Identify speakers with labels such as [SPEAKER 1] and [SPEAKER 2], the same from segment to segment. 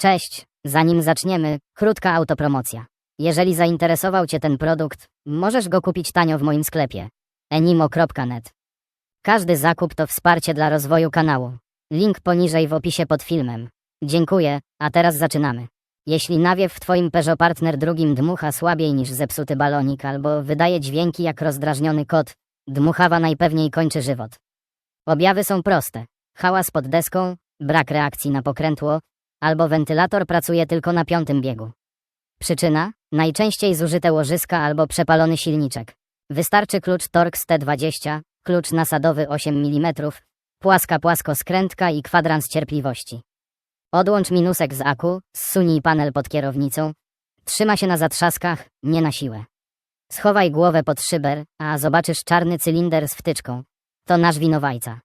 [SPEAKER 1] Cześć, zanim zaczniemy, krótka autopromocja. Jeżeli zainteresował Cię ten produkt, możesz go kupić tanio w moim sklepie enimo.net. Każdy zakup to wsparcie dla rozwoju kanału. Link poniżej w opisie pod filmem. Dziękuję, a teraz zaczynamy. Jeśli nawiew w Twoim Peugeot Partner drugim dmucha słabiej niż zepsuty balonik albo wydaje dźwięki jak rozdrażniony kot, dmuchawa najpewniej kończy żywot. Objawy są proste. Hałas pod deską, brak reakcji na pokrętło, albo wentylator pracuje tylko na piątym biegu. Przyczyna? Najczęściej zużyte łożyska albo przepalony silniczek. Wystarczy klucz Torx T20, klucz nasadowy 8 mm, płaska płaskorozkrętka i kwadrans cierpliwości. Odłącz minusek z aku, zsunij panel pod kierownicą. Trzyma się na zatrzaskach, nie na siłę. Schowaj głowę pod szyber, a zobaczysz czarny cylinder z wtyczką. To nasz winowajca.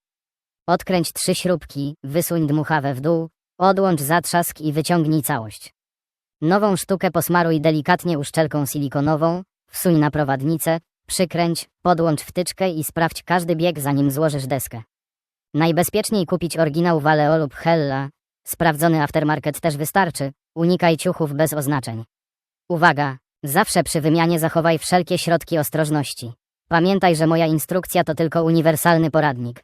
[SPEAKER 1] Odkręć trzy śrubki, wysuń dmuchawę w dół, odłącz zatrzask i wyciągnij całość. Nową sztukę posmaruj delikatnie uszczelką silikonową, wsuń na prowadnicę, przykręć, podłącz wtyczkę i sprawdź każdy bieg zanim złożysz deskę. Najbezpieczniej kupić oryginał Valeo lub Hella, sprawdzony aftermarket też wystarczy, unikaj ciuchów bez oznaczeń. Uwaga! Zawsze przy wymianie zachowaj wszelkie środki ostrożności. Pamiętaj, że moja instrukcja to tylko uniwersalny poradnik.